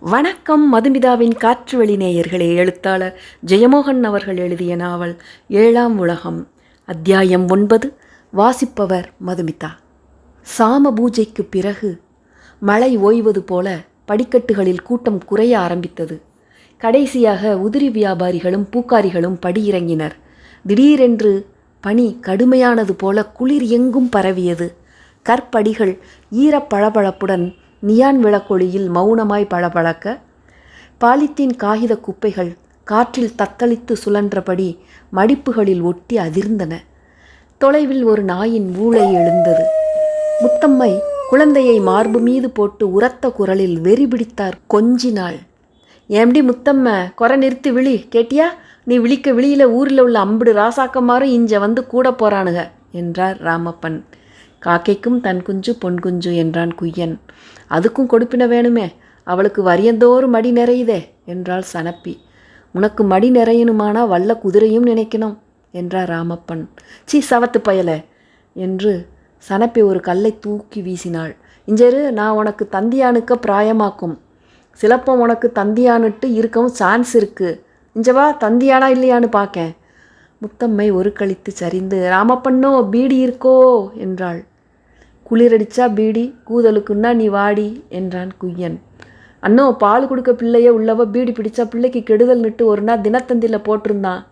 வணக்கம் மதுமிதாவின் காற்றுவெளி நேயர்களே எழுத்தாளர் ஜெயமோகன் அவர்கள் எழுதிய நாவல் ஏழாம் உலகம். அத்தியாயம் ஒன்பது வாசிப்பவர் மதுமிதா. சாம பூஜைக்கு பிறகு மழை ஓய்வது போல படிக்கட்டுகளில் கூட்டம் குறைய ஆரம்பித்தது. கடைசியாக உதிரி வியாபாரிகளும் பூக்காரிகளும் படியிறங்கினர். திடீரென்று பனி கடுமையானது போல குளிர் எங்கும் பரவியது. கற்படிகள் ஈரப்பழபழப்புடன் நியான் விளக்கொளியில் மௌனமாய் பளபளக்க பாலித்தீன் காகித குப்பைகள் காற்றில் தத்தளித்து சுழன்றபடி மடிப்புகளில் ஒட்டி அதிர்ந்தன. தொலைவில் ஒரு நாயின் ஊளை எழுந்தது. முத்தம்மை குழந்தையை மார்பு மீது போட்டு உரத்த குரலில் வெறி பிடித்தார் கொஞ்சினாள். ஏம்டி முத்தம்ம குறை நிறுத்தி விழி கேட்டியா? நீ விழிக்க விழியில் ஊரில் உள்ள அம்புடு ராசாக்கமாரும் இஞ்ச வந்து கூட போகிறானுங்க என்றார் ராமப்பன். காக்கைக்கும் தன் குஞ்சு பொன் குஞ்சு என்றான் குய்யன். அதுக்கும் கொடுப்பின வேணுமே? அவளுக்கு வரியந்தோறும் மடி நிறையுதே? என்றாள் சனப்பி. உனக்கு மடி நிறையணுமானா வல்ல குதிரையும் நினைக்கணும் என்றார் ராமப்பன். சீ சவத்து பயல என்று சனப்பி ஒரு கல்லை தூக்கி வீசினாள். இஞ்சரு நான் உனக்கு தந்தியானுக்க பிராயமாக்கும். சிலப்பம் உனக்கு தந்தியானுட்டு இருக்கவும் சான்ஸ் இருக்கு. இஞ்சவா தந்தியானா இல்லையான்னு பார்க்கேன் முத்தம்மை ஒரு கழித்து சரிந்து ராமப்பண்ணோ பீடி இருக்கோ? என்றாள். குளிரடிச்சா பீடி கூதலுக்குன்னா நீ வாடி என்றான் குய்யன். அண்ணோ பால் கொடுக்க பிள்ளைய உள்ளவ பீடி பிடிச்சா பிள்ளைக்கு கெடுதல் நிட்டு ஒரு நாள் தினத்தந்தியில் போட்டிருந்தான்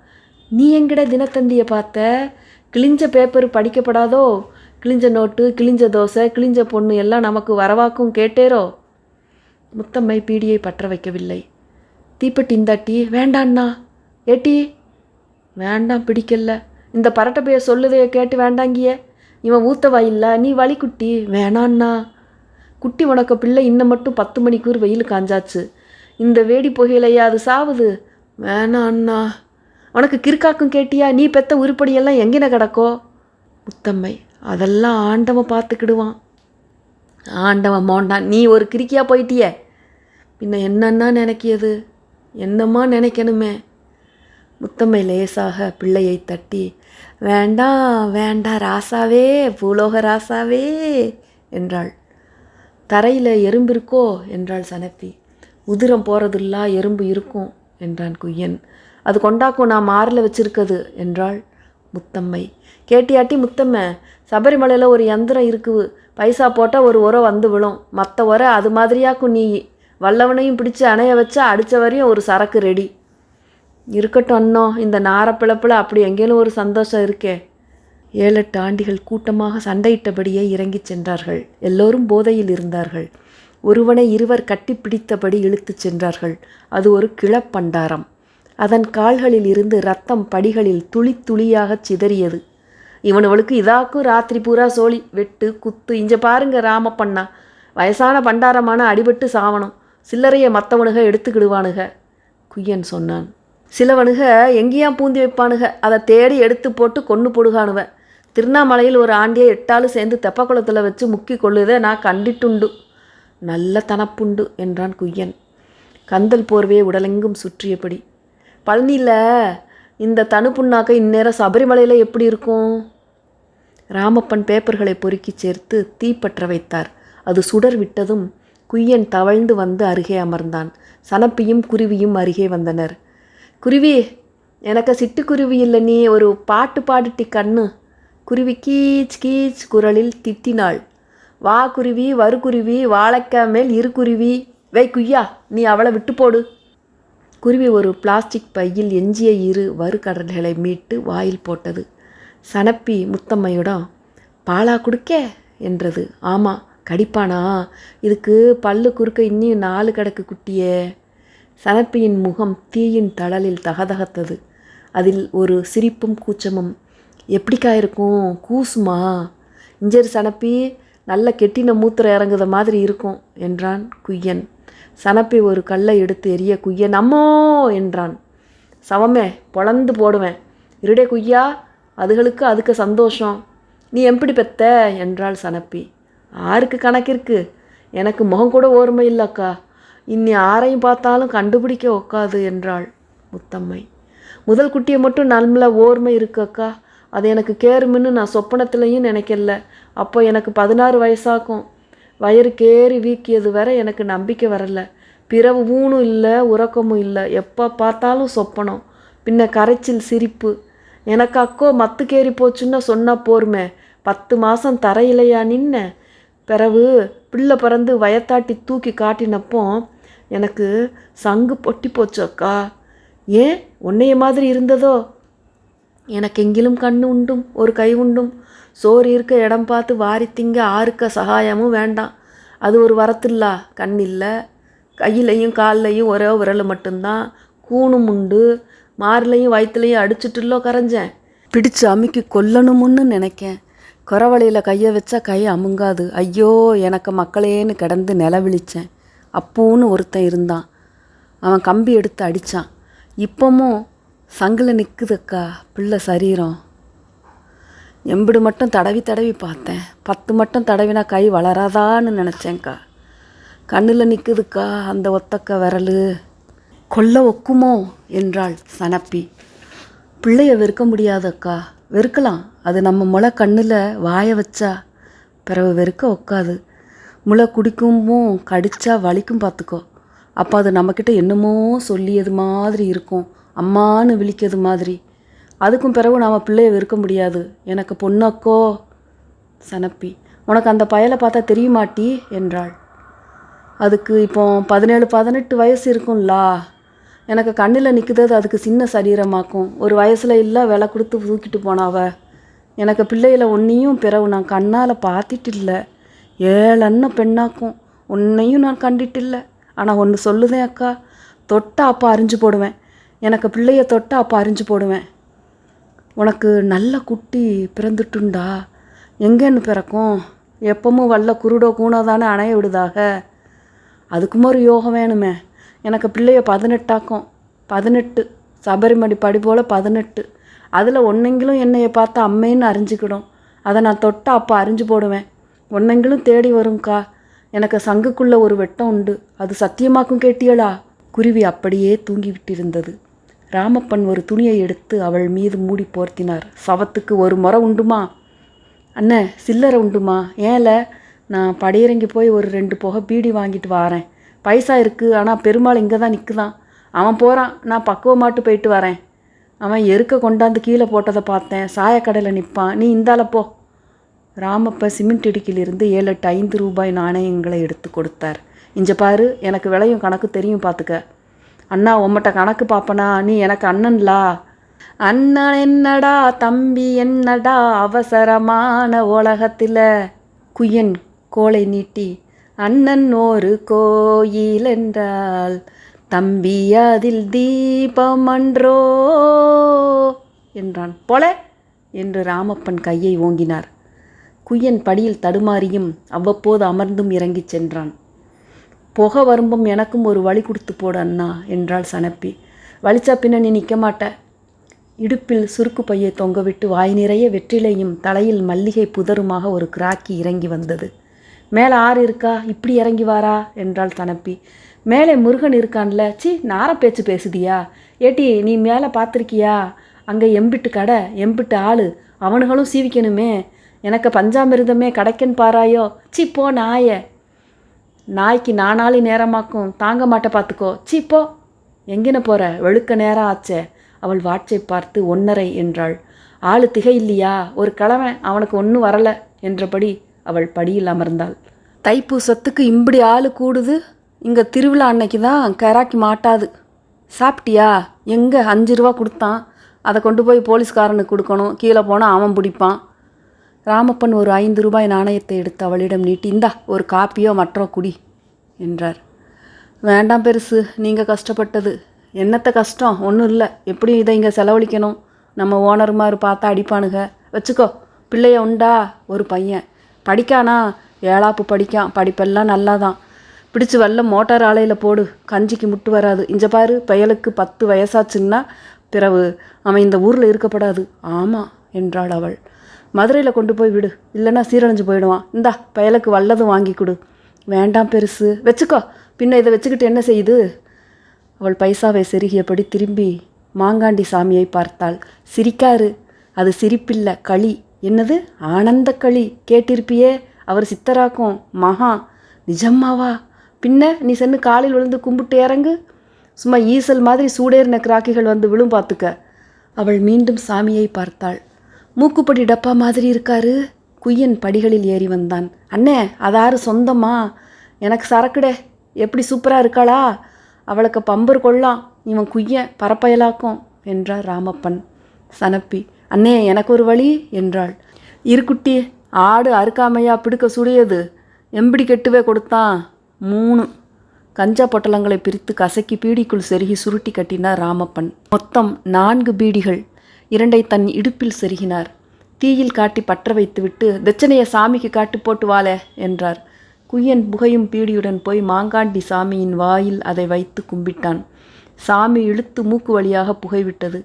நீ எங்கட தினத்தந்தியை பார்த்த? கிழிஞ்ச பேப்பர் படிக்கப்படாதோ? கிழிஞ்ச நோட்டு கிழிஞ்ச தோசை கிழிஞ்ச பொண்ணு எல்லாம் நமக்கு வரவாக்கும் கேட்டேரோ? முத்தம்மை பீடியை பற்ற வைக்கவில்லை. தீப்பெட்டி இந்தாட்டி வேண்டாண்ணா. ஏட்டி வேண்டாம் பிடிக்கல. இந்த பரட்டப்பைய சொல்லுதைய கேட்டு வேண்டாங்கிய. இவன் ஊத்தவா இல்லை? நீ வழி குட்டி. வேணாண்ணா. குட்டி உனக்கு பிள்ளை இன்னும் மட்டும் பத்து மணிக்கூர் வெயில் காஞ்சாச்சு. இந்த வேடி புகையிலையா அது சாவுது? வேணாண்ணா. உனக்கு கிறுக்காக்கும் கேட்டியா? நீ பெத்த உருப்படியெல்லாம் எங்கின கிடக்கோ? முத்தம்மை அதெல்லாம் ஆண்டவன் பார்த்துக்கிடுவான். ஆண்டவன் மோண்டான் நீ ஒரு கிறுக்கியா போயிட்டியே? பின்ன என்னன்னா நினைக்கியது? என்னம்மா நினைக்கணுமே? முத்தம்மை லேசாக பிள்ளையை தட்டி வேண்டாம் வேண்டாம் ராசாவே பூலோக ராசாவே என்றாள். தரையில் எறும்பு இருக்கோ? என்றாள் சனப்பி. உதிரம் போகிறதில்லா எறும்பு இருக்கும் என்றான் குய்யன். அது கொண்டாக்கும் நான் மாரில் வச்சிருக்கது என்றாள் முத்தம்மை. கேட்டியாட்டி முத்தம்மை சபரிமலையில் ஒரு யந்திரம் இருக்குது. பைசா போட்டால் ஒரு உரம் வந்து விழும். மற்ற உரை அது மாதிரியாக்கும் நீ. வல்லவனையும் பிடிச்சி அணைய வச்சா அடித்த வரையும் ஒரு சரக்கு ரெடி. இருக்கட்டும் அண்ணோ இந்த நாரப்பிழப்பில் அப்படி எங்கேயும் ஒரு சந்தோஷம் இருக்கே. ஏழெட்டு ஆண்டிகள் கூட்டமாக சண்டையிட்டபடியே இறங்கிச் சென்றார்கள். எல்லோரும் போதையில் இருந்தார்கள். ஒருவனை இருவர் கட்டிப்பிடித்தபடி இழுத்துச் சென்றார்கள். அது ஒரு கிளப்பண்டாரம் அதன் கால்களில் இருந்து ரத்தம் படிகளில் துளி துளியாகச் சிதறியது. இவனுவளுக்கு இதாக்கும் ராத்திரி பூரா சோழி வெட்டு குத்து இஞ்ச பாருங்க ராமப்பண்ணா. வயசான பண்டாரமான அடிபட்டு சாவணும். சில்லறையை மற்றவனுக எடுத்துக்கிடுவானுக குய்யன் சொன்னான். சிலவனுக எங்கேயா பூந்தி வைப்பானுக. அதை தேடி எடுத்து போட்டு கொண்டு போடுகானுவ. திருவண்ணாமலையில் ஒரு ஆண்டியை எட்டாலும் சேர்ந்து தெப்பக்குளத்தில் வச்சு முக்கி கொள்ளுதே நான் கண்டிட்டுண்டு. நல்ல தனப்புண்டு என்றான் குய்யன். கந்தல் போர்வையை உடலெங்கும் சுற்றியபடி. பழனியில் இந்த தனுப்புண்ணாக்க இந்நேரம் சபரிமலையில் எப்படி இருக்கும்? ராமப்பன் பேப்பர்களை பொறுக்கி சேர்த்து தீப்பற்ற வைத்தார். அது சுடர் விட்டதும் குய்யன் தவழ்ந்து வந்து அருகே அமர்ந்தான். சனப்பியும் குருவியும் அருகே வந்தனர். குருவி எனக்கு சிட்டுக்குருவி இல்லை நீ ஒரு பாட்டு பாடுட்டி கண்ணு. குருவி கீச் கீச் குரலில் திட்டினாள். வா குருவி வரு குருவி வாழைக்காய் மேல் இரு குருவி. வை குய்யா நீ அவளை விட்டு போடு. குருவி ஒரு பிளாஸ்டிக் பையில் எஞ்சிய இரு வறுகடல்களை மீட்டு வாயில் போட்டது. சனப்பி முத்தம்மையிடம் பாலா குடுக்கே? என்றது. ஆமாம் கடிப்பானா? இதுக்கு பல்லு குறுக்க இன்னும் நாலு கிடக்கு குட்டியே. சனப்பியின் முகம் தீயின் தழலில் தகதகத்தது. அதில் ஒரு சிரிப்பும் கூச்சமும் எப்படிக்கா இருக்கும்? கூசுமா? இஞ்சர் சனப்பி நல்ல கெட்டின மூத்திர இறங்குத மாதிரி இருக்கும் என்றான் குய்யன். சனப்பி ஒரு கல்லை எடுத்து எரிய குய்யன் அம்மோ! என்றான். சவமே பொழந்து போடுவேன். இருடே குய்யா அதுகளுக்கு அதுக்கு சந்தோஷம். நீ எப்படி பெத்த? என்றாள் சனப்பி. ஆருக்கு கணக்கிற்கு. எனக்கு முகம் கூட ஓர்மை இல்லைக்கா. இன்னி ஆரையும் பார்த்தாலும் கண்டுபிடிக்க ஒக்காது என்றாள் முத்தம்மை. முதல் குட்டியை மட்டும் நல்ல ஓர்மை இருக்கு அக்கா. அது எனக்கு கேருமின்னு நான் சொப்பனத்துலையும் நினைக்கல. அப்போ எனக்கு பதினாறு வயசாகும். வயிறு கேறி வீக்கியது வரை எனக்கு நம்பிக்கை வரல. பிறவு ஊனும் இல்லை உறக்கமும் இல்லை. எப்போ பார்த்தாலும் சொப்பனம். பின்ன கரைச்சில் சிரிப்பு. எனக்கு அக்கோ மத்துக்கேறி போச்சுன்னா சொன்னால் போருமே. பத்து மாதம் தரையிலையா நின்ன. பிறவு பிள்ளை பிறந்து வயத்தாட்டி தூக்கி காட்டினப்போ எனக்கு சங்கு பொட்டி போச்சு அக்கா. ஏன்? உன்னைய மாதிரி இருந்ததோ? எனக்கு எங்கிலும் கண்ணு உண்டும் ஒரு கை உண்டும். சோறு இருக்க இடம் பார்த்து வாரி திங்க ஆறுக்க சகாயமும் வேண்டாம். அது ஒரு வரத்தில்லா. கண் இல்லை. கையிலையும் கால்லையும் ஒரே விரல் மட்டும்தான். கூணும் உண்டு. மார்லையும் வயிற்றுலையும் அடிச்சுட்டுல்லோ கரைஞ்சேன். பிடிச்சு அமுக்கி கொல்லணுமுன்னு நினைக்கேன். குறவழியில் கையை வச்சா கை அமுங்காது. ஐயோ எனக்கு மக்களேன்னு கிடந்து நிலவிழிச்சேன். அப்போன்னு ஒருத்தன் இருந்தான். அவன் கம்பி எடுத்து அடித்தான் இப்போமும் சங்கில் நிற்குதுக்கா பிள்ளை சரீரம். எம்பிடு மட்டும் தடவி தடவி பார்த்தேன். பத்து மட்டும் தடவினா கை வளராதான்னு நினச்சேன்க்கா. கண்ணில் நிற்குதுக்கா அந்த ஒத்தக்க விரல். கொல்ல ஒக்குமோ என்றாள் சனப்பி. பிள்ளைய வெறுக்க முடியாதக்கா. வெறுக்கலாம். அது நம்ம முளை கண்ணில் வாய வச்சா. பிறகு வெறுக்க ஒக்காது. முளை குடிக்குமும் கடிச்சா வலிக்கும் பார்த்துக்கோ. அப்போ அது நம்மக்கிட்ட என்னமோ சொல்லியது மாதிரி இருக்கும். அம்மான்னு விழிக்கிறது மாதிரி. அதுக்கும் பிறகு நாம் பிள்ளைய வெறுக்க முடியாது. எனக்கு பொண்ணக்கோ? சனப்பி. உனக்கு அந்த பயலை பார்த்தா தெரியுமாட்டி என்றாள். அதுக்கு இப்போ பதினேழு பதினெட்டு வயசு இருக்கும்லா. எனக்கு கண்ணில் நிற்குது அதுக்கு சின்ன சரீரமாக்கும். ஒரு வயசில் இல்லை விலை கொடுத்து தூக்கிட்டு போனாவ. எனக்கு பிள்ளையில ஒன்றையும் பிறகு நான் கண்ணால் பார்த்துட்டு இல்லை. ஏழன்னு பெண்ணாக்கும். உன்னையும் நான் கண்டிட்டு இல்லை ஆனால் ஒன்று சொல்லுதேன் அக்கா. தொட்டா அப்பா அரிஞ்சு போடுவேன். எனக்கு பிள்ளைய தொட்டா அப்பா அரிஞ்சு போடுவேன். உனக்கு நல்ல குட்டி பிறந்துட்டுண்டா. எங்கேன்னு பிறக்கும்? எப்பவும் வல்ல குருடோ கூணோ தானே அணைய விடுதாக? அதுக்கும் ஒரு யோகம் வேணுமே. எனக்கு பிள்ளைய பதினெட்டாக்கும். பதினெட்டு. சபரிமடி படி போல் பதினெட்டு. அதில் ஒன்றைங்கிலும் என்னைய பார்த்து அம்மைன்னு அறிஞ்சிக்கிடும். அதை நான் தொட்டா அப்போ அறிஞ்சு போடுவேன். ஒன்றைங்கிலும் தேடி வரும்க்கா எனக்கு சங்குக்குள்ள ஒரு வெட்டம் உண்டு. அது சத்தியமாக்கும் கேட்டியளா? குருவி அப்படியே தூங்கிவிட்டிருந்தது. ராமப்பன் ஒரு துணியை எடுத்து அவள் மீது மூடி போர்த்தினார். சவத்துக்கு ஒரு முறை உண்டுமா? அண்ணே சில்லறை உண்டுமா? ஏல நான் படையிறங்கி போய் ஒரு ரெண்டு புகை பீடி வாங்கிட்டு வாரேன். பைசா இருக்குது ஆனால் பெருமாள் இங்கே தான் நிற்குதான் அவன் போகிறான் நான் பக்குவமாட்டு போயிட்டு வரேன். அவன் எருக்க கொண்டாந்து கீழே போட்டதை பார்த்தேன். சாயக்கடையில் நிற்பான் நீ இந்தால போ. ராமப்ப சிமெண்ட் இடுக்கிலிருந்து ஏழு எட்டு ஐந்து ரூபாய் நாணயங்களை எடுத்து கொடுத்தார். இஞ்ச பாரு எனக்கு விலையும் கணக்கு தெரியும் பார்த்துக்க அண்ணா உம்மட்ட கணக்கு பாப்பனா? நீ எனக்கு அண்ணன்லா? அண்ணன் என்னடா தம்பி என்னடா அவசரமான உலகத்தில்? குயன் கோலை நீட்டி அண்ணன் ஒரு கோயில் என்றால் தம்பி அதில் தீபமன்றோ என்றான். போல! என்று ராமப்பன் கையை ஓங்கினார். குய்யன் படியில் தடுமாறியும் அவ்வப்போது அமர்ந்தும் இறங்கிச் சென்றான். புகை வரும்பும் எனக்கும் ஒரு வழி கொடுத்து போடு அண்ணா என்றாள் சனப்பி. வலிச்சா பின்ன நீ நிற்க மாட்ட. இடுப்பில் சுருக்கு பையை தொங்கவிட்டு வாய் நிறைய வெற்றிலையும் தலையில் மல்லிகை புதருமாக ஒரு கிராக்கி இறங்கி வந்தது. மேலே ஆறு இருக்கா? இப்படி இறங்கி வாரா? என்றாள் சனப்பி. மேலே முருகன் இருக்கான்ல. சி நார பேச்சு பேசுதியா? ஏட்டி நீ மேலே பார்த்துருக்கியா அங்கே எம்பிட்டு கடை எம்பிட்டு ஆள். அவனுங்களும் சீவிக்கணுமே. எனக்கு பஞ்சாமிர்தமே கிடைக்கன்னு பாராயோ? சி போ நாய. நாய்க்கு நானாளி நேரமாக்கும். தாங்க மாட்ட பார்த்துக்கோ சி போ. எங்கன போற? வெளுக்க நேரம் ஆச்சே. அவள் வாட்சை பார்த்து ஒன்னரை என்றாள். ஆளு திகை இல்லையா? ஒரு கிழமை அவனுக்கு ஒன்றும் வரலை என்றபடி அவள் படியில் அமர்ந்தாள். தைப்பூசத்துக்கு இம்படி ஆள் கூடுது? இங்கே திருவிழா அன்னைக்கு தான் கராக்கி மாட்டாது. சாப்பிட்டியா எங்கே? அஞ்சு ரூபா கொடுத்தான். அதை கொண்டு போய் போலீஸ்காரனுக்கு கொடுக்கணும். கீழே போனால் அவன் பிடிப்பான். ராமப்பன் ஒரு ஐந்து ரூபாய் நாணயத்தை எடுத்து அவளிடம் நீட்டி இந்தா ஒரு காப்பியோ மற்றோ குடி என்றார். வேண்டாம் பெருசு நீங்கள் கஷ்டப்பட்டது. என்னத்த கஷ்டம்? ஒன்றும் இல்லை. எப்படியும் இதை இங்கே செலவழிக்கணும். நம்ம ஓனர்மாரு பார்த்தா அடிப்பானுங்க வச்சுக்கோ பிள்ளைய உண்டா? ஒரு பையன். படிக்கானா? ஏழாப்பு படிக்கான். படிப்பெல்லாம் நல்லா தான் பிடிச்சு வரல மோட்டார் ஆலையில் போடு. கஞ்சிக்கு முட்டு வராது. இஞ்ச பாரு பயலுக்கு பத்து வயசாச்சுன்னா பிறகு அவன் இந்த ஊரில் இருக்கப்படாது. ஆமாம் என்றாள் அவள். மதுரையில் கொண்டு போய் விடு. இல்லைன்னா சீரழிஞ்சு போயிடுவான். இந்தா பயலுக்கு வல்லதும் வாங்கி கொடு. வேண்டாம் பெருசு. வச்சுக்கோ. பின்ன இதை வச்சுக்கிட்டு என்ன செய்யுது? அவள் பைசாவை செருகியபடி திரும்பி மாங்காண்டி சாமியை பார்த்தாள். சிரிக்காரு. அது சிரிப்பில்ல. களி. என்னது? ஆனந்த களி. கேட்டிருப்பியே. அவர் சித்தராக்கும் மகா. நிஜம்மாவா? பின்ன நீ சென்று காலில் விழுந்து கும்பிட்டு இறங்கு. சும்மா ஈசல் மாதிரி சூடேறின கிராக்கிகள் வந்து விழும் பார்த்துக்க. அவள் மீண்டும் சாமியை பார்த்தாள். மூக்குப்படி டப்பா மாதிரி இருக்காரு. குய்யன் படிகளில் ஏறி வந்தான். அண்ணே அதாரு சொந்தமா? எனக்கு சரக்குடே. எப்படி சூப்பராக இருக்காளா? அவளுக்கு பம்பர் கொள்ளலாம் இவன் குய்யன் பரப்பயலாக்கும் என்றார் ராமப்பன். சனப்பி அண்ணே எனக்கு ஒரு வழி என்றாள். இருக்குட்டி ஆடு அறுக்காமையா பிடுக்க சுடியது. எம்பிடி கெட்டுவே கொடுத்தான். மூணு. கஞ்சா பொட்டலங்களை பிரித்து கசக்கி பீடிக்குள் செருகி சுருட்டி கட்டினார் ராமப்பன். மொத்தம் நான்கு பீடிகள். இரண்டை தன் இடுப்பில் செருகினார். தீயில் காட்டி பற்ற வைத்துவிட்டு தட்சணையை சாமிக்கு காட்டி போட்டு வாளே என்றார். குய்யன் புகையும் பீடியுடன் போய் மாங்காண்டி சாமியின் வாயில் அதை வைத்து கும்பிட்டான். சாமி இழுத்து மூக்கு வழியாக புகைவிட்டது.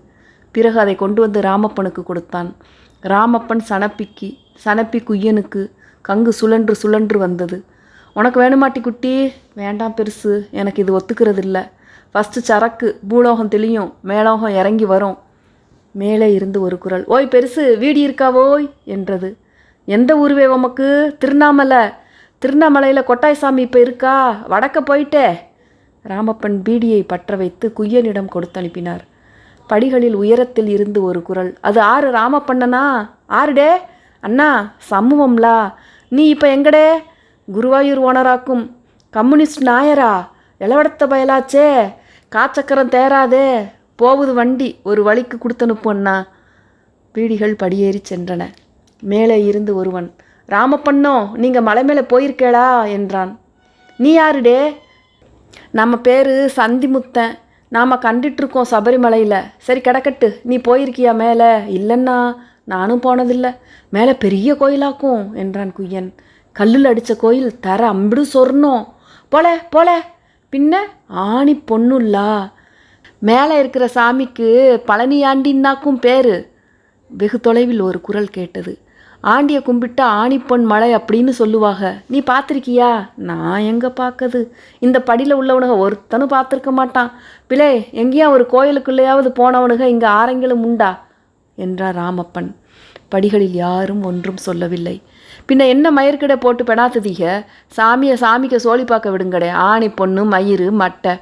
பிறகு அதை கொண்டு வந்து ராமப்பனுக்கு கொடுத்தான். ராமப்பன் சனப்பிக்கு சனப்பி குய்யனுக்கு கங்கு சுழன்று சுழன்று வந்தது. உனக்கு வேணுமாட்டி குட்டி? வேண்டாம் பெருசு எனக்கு இது ஒத்துக்கிறது இல்லை ஃபஸ்ட்டு சரக்கு பூலோகம் தெளியும் மேலோகம் இறங்கி வரும் மேலே இருந்து ஒரு குரல் ஓய் பெருசு வீடி இருக்காவோய் என்றது. எந்த ஊருவே உமக்கு? திருவண்ணாமலை திருவண்ணாமலையில் கொட்டாய்சாமி இப்போ இருக்கா? வடக்க போயிட்டே. ராமப்பன் பீடியை பற்ற வைத்து குய்யனிடம் கொடுத்து அனுப்பினார். படிகளில் உயரத்தில் இருந்து ஒரு குரல் அது ஆறு ராமப்பண்ணனா? ஆறுடே? அண்ணா சமூகம்லா? நீ இப்போ எங்கடே? குருவாயூர் ஓனராக்கும் கம்யூனிஸ்ட் நாயரா? எலவடத்த பயலாச்சே? காச்சக்கரம் தேராதே போகுது வண்டி ஒரு வழிக்கு கொடுத்தனுப்போண்ணா பீடிகள் படியேறி சென்றன. மேலே இருந்து ஒருவன் ராமப்பண்ணோ நீங்கள் மலை மேலே போயிருக்கேளா என்றான். நீ யாருடே? நம்ம பேர் சந்திமுத்தன். நாம் கண்டுட்ருக்கோம் சபரிமலையில். சரி கிடக்கட்டு. நீ போயிருக்கியா மேலே? இல்லைன்னா நானும் போனதில்லை. மேலே பெரிய கோயிலாக்கும் என்றான் குய்யன். கல்லில் அடித்த கோயில் தர அம்பிடு சொர்ணும் போல போல. பின்ன ஆணி பொண்ணுல்லா. மேலே இருக்கிற சாமிக்கு பழனி ஆண்டின்னாக்கும் பேர். வெகு தொலைவில் ஒரு குரல் கேட்டது. ஆண்டியை கும்பிட்டா ஆணிப்பொன் மலை அப்படின்னு சொல்லுவாங்க நீ பார்த்துருக்கியா? நான் எங்கே பார்க்கது இந்த படியில் உள்ளவனுக ஒருத்தனும் பார்த்துருக்க மாட்டான். பிளே எங்கேயா ஒரு கோயிலுக்குள்ளேயாவது போனவனுக இங்கே ஆரங்கிலும் உண்டா? என்றார் ராமப்பன். படிகளில் யாரும் ஒன்றும் சொல்லவில்லை. பின்ன என்ன மயிர்கிட போட்டு பெணாத்துதீக? சாமியை சாமிக்கு சோழி பார்க்க விடுங்கடே. ஆணி பொண்ணு மயிறு மட்டை.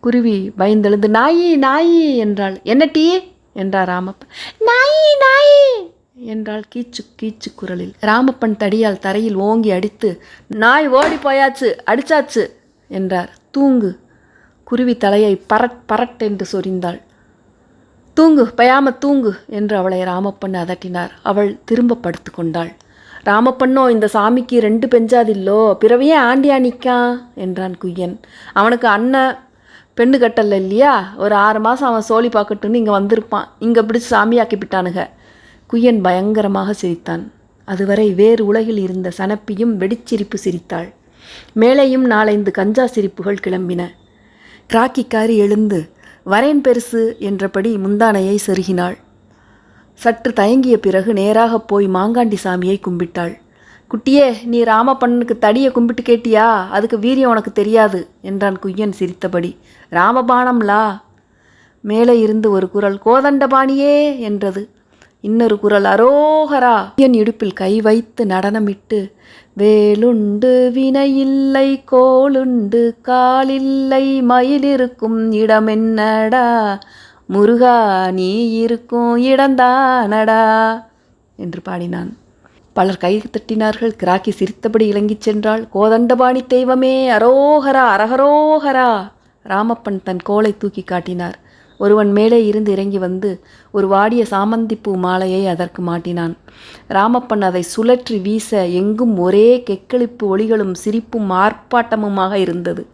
குருவி பயந்தெழுந்து நாயி நாயி என்றாள். என்ன டீ? என்றார் ராமப்பன் நாயி நாயி என்றாள் கீச்சு கீச்சு குரலில். ராமப்பன் தடியால் தரையில் ஓங்கி அடித்து நாய் ஓடி போயாச்சு அடிச்சாச்சு என்றார். தூங்கு. குருவி தலையை பரட் பரட் என்று சொரிந்தாள். தூங்கு பயாம தூங்கு என்று அவளை ராமப்பன் அதட்டினார். அவள் திரும்ப படுத்து கொண்டாள். ராமப்பண்ணோ இந்த சாமிக்கு ரெண்டு பெஞ்சாதில்லோ பிறவையே ஆண்டியா நிற்கான் என்றான் குய்யன். அவனுக்கு அண்ணன் பெண்ணு கட்டல இல்லையா? ஒரு ஆறு மாதம் அவன் சோழி பார்க்கட்டுன்னு இங்கே வந்திருப்பான். இங்கே பிடிச்சி சாமியாக்கிப்பிட்டானுங்க. குய்யன் பயங்கரமாக சிரித்தான். அதுவரை வேறு உலகில் இருந்த சனப்பியும் வெடிச்சிரிப்பு சிரித்தாள். மேலேயும் நாலைந்து கஞ்சா சிரிப்புகள் கிளம்பின. கிராக்கிக்காரி எழுந்து வரேன் பெருசு என்றபடி முந்தானையை செருகினாள். சற்று தயங்கிய பிறகு நேராக போய் மாங்காண்டி சாமியை கும்பிட்டாள். குட்டியே நீ ராமப்பண்ணனுக்கு தடியை கும்பிட்டு கேட்டியா? அதுக்கு வீரியம் உனக்கு தெரியாது என்றான் குய்யன் சிரித்தபடி. ராமபாணம்லா மேலே இருந்து ஒரு குரல் கோதண்டபாணியே என்றது. இன்னொரு குரல் அரோகரா. குய்யன் இடுப்பில் கை வைத்து நடனமிட்டு வேலுண்டு வினையில்லை கோளுண்டு காலில்லை மயிலிருக்கும் இடமென்னடா முருகா நீ இருக்கும் இடந்தானடா என்று பாடினான். பலர் கை தட்டினார்கள். கிராக்கி சிரித்தபடி இலங்கிச் சென்றாள். கோதண்டபாணி தெய்வமே அரோகரா அரகரோகரா. ராமப்பன் தன் கோலை தூக்கி காட்டினார். ஒருவன் மேலே இருந்து இறங்கி வந்து ஒரு வாடிய சாமந்திப்பூ மாலையை அதற்கு மாட்டினான். ராமப்பன் அதை சுழற்றி வீச எங்கும் ஒரே கெக்களிப்பு ஒளிகளும் சிரிப்பும் ஆர்ப்பாட்டமுமாக இருந்தது.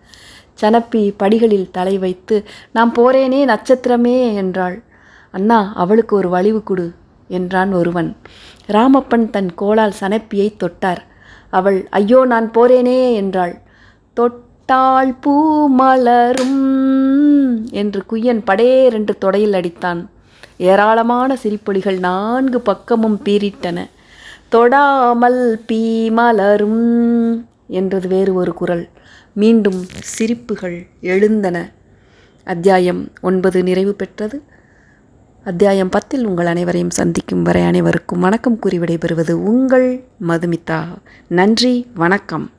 சனப்பி படிகளில் தலை வைத்து நாம் போறேனே நட்சத்திரமே என்றாள். அண்ணா அவளுக்கு ஒரு வலிவு கொடு என்றான் ஒருவன். ராமப்பன் தன் கோலால் சனப்பியை தொட்டார். அவள் ஐயோ நான் போறேனே என்றாள். தொட்டாள் பூ மலரும் என்று குய்யன் படேரென்று தொடையில் அடித்தான். ஏராளமான சிரிப்பொலிகள் நான்கு பக்கமும் பீரிட்டன தொடாமல் பீ மலரும் என்றது வேறு ஒரு குரல். மீண்டும் சிரிப்புகள் எழுந்தன. அத்தியாயம் ஒன்பது நிறைவு பெற்றது அத்தியாயம் பத்தில் உங்கள் அனைவரையும் சந்திக்கும் வரை அனைவருக்கும் வணக்கம் கூறி விடைபெறுவது உங்கள் மதுமிதா. நன்றி வணக்கம்.